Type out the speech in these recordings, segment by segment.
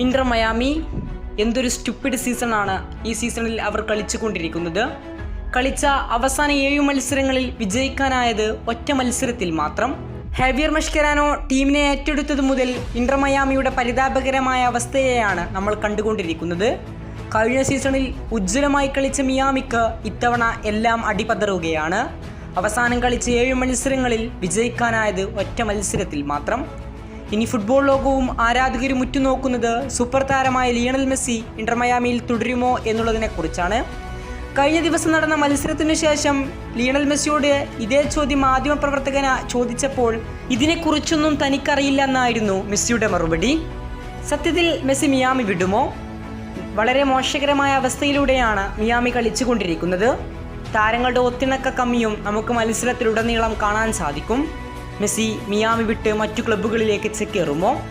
Inter Miami എന്തൊരു stupid സീസണാണ് ഈ സീസണിൽ അവർ കളിച്ചുകൊണ്ടിരിക്കുന്നത്. കളിച്ച അവസാന ഏഴു മത്സരങ്ങളിൽ വിജയിക്കാനായത് ഒറ്റ മത്സരത്തിൽ മാത്രം. ഹെവിയർ മഷ്കരാനോ ടീമിനെ ഏറ്റെടുത്തത് മുതൽ ഇന്റർ മയാമിയുടെ പരിതാപകരമായ അവസ്ഥയെയാണ് നമ്മൾ കണ്ടുകൊണ്ടിരിക്കുന്നത്. കഴിഞ്ഞ സീസണിൽ ഉജ്ജ്വലമായി കളിച്ച മിയാമിക്ക് ഇത്തവണ എല്ലാം അടിപതറുകയാണ്. അവസാനം കളിച്ച ഏഴ് മത്സരങ്ങളിൽ വിജയിക്കാനായത് ഒറ്റ മത്സരത്തിൽ മാത്രം. ഇനി ഫുട്ബോൾ ലോകവും ആരാധകരും ഉറ്റുനോക്കുന്നത് സൂപ്പർ താരമായ ലിയണൽ മെസ്സി ഇന്റർമയാമിയിൽ തുടരുമോ എന്നുള്ളതിനെക്കുറിച്ചാണ് കഴിഞ്ഞ ദിവസം നടന്ന മത്സരത്തിനു ശേഷം ലിയണൽ മെസ്സിയോട് ഇതേ ചോദ്യം മാധ്യമപ്രവർത്തകന ചോദിച്ചപ്പോൾ ഇതിനെക്കുറിച്ചൊന്നും തനിക്കറിയില്ല എന്നായിരുന്നു മെസ്സിയുടെ മറുപടി. സത്യത്തിൽ മെസ്സി മിയാമി വിടുമോ? വളരെ മോശകരമായ അവസ്ഥയിലൂടെയാണ് മിയാമി കളിച്ചുകൊണ്ടിരിക്കുന്നത്. താരങ്ങളുടെ ഒത്തിണക്ക കമ്മിയും നമുക്ക് മത്സരത്തിലുടനീളം കാണാൻ സാധിക്കും. മെസ്സി മിയാമി വിട്ട് മറ്റു ക്ലബ്ബുകളിലേക്ക് ചെക്കേറുമോ?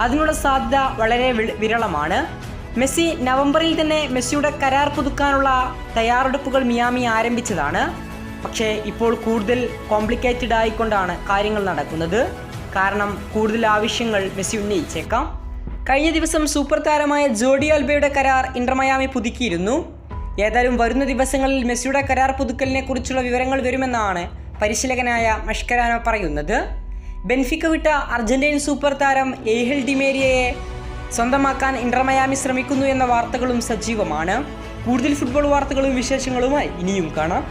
അതിനുള്ള സാധ്യത വളരെ വിരളമാണ്. മെസ്സി നവംബറിൽ തന്നെ മെസ്സിയുടെ കരാർ പുതുക്കാനുള്ള തയ്യാറെടുപ്പുകൾ മിയാമി ആരംഭിച്ചതാണ്. പക്ഷേ ഇപ്പോൾ കൂടുതൽ കോംപ്ലിക്കേറ്റഡ് ആയിക്കൊണ്ടാണ് കാര്യങ്ങൾ നടക്കുന്നത്. കാരണം കൂടുതൽ ആവശ്യങ്ങൾ മെസ്സി ഉന്നയിച്ചേക്കാം. കഴിഞ്ഞ ദിവസം സൂപ്പർ താരമായ ജോഡി അൽബയുടെ കരാർ ഇന്റർമയാമി പുതുക്കിയിരുന്നു. ഏതായാലും വരുന്ന ദിവസങ്ങളിൽ മെസ്സിയുടെ കരാർ പുതുക്കലിനെ കുറിച്ചുള്ള വിവരങ്ങൾ വരുമെന്നാണ് പരിശീലകനായ മഷ്കരാനോ പറയുന്നത് ബെൻഫിക്ക വിട്ട അർജന്റീൻ സൂപ്പർ താരം ഏഹിൽ ഡിമേരിയയെ സ്വന്തമാക്കാൻ ഇന്റർമയാമി ശ്രമിക്കുന്നു എന്ന വാർത്തകളും സജീവമാണ്. കൂടുതൽ ഫുട്ബോൾ വാർത്തകളും വിശേഷങ്ങളുമായി ഇനിയും കാണാം.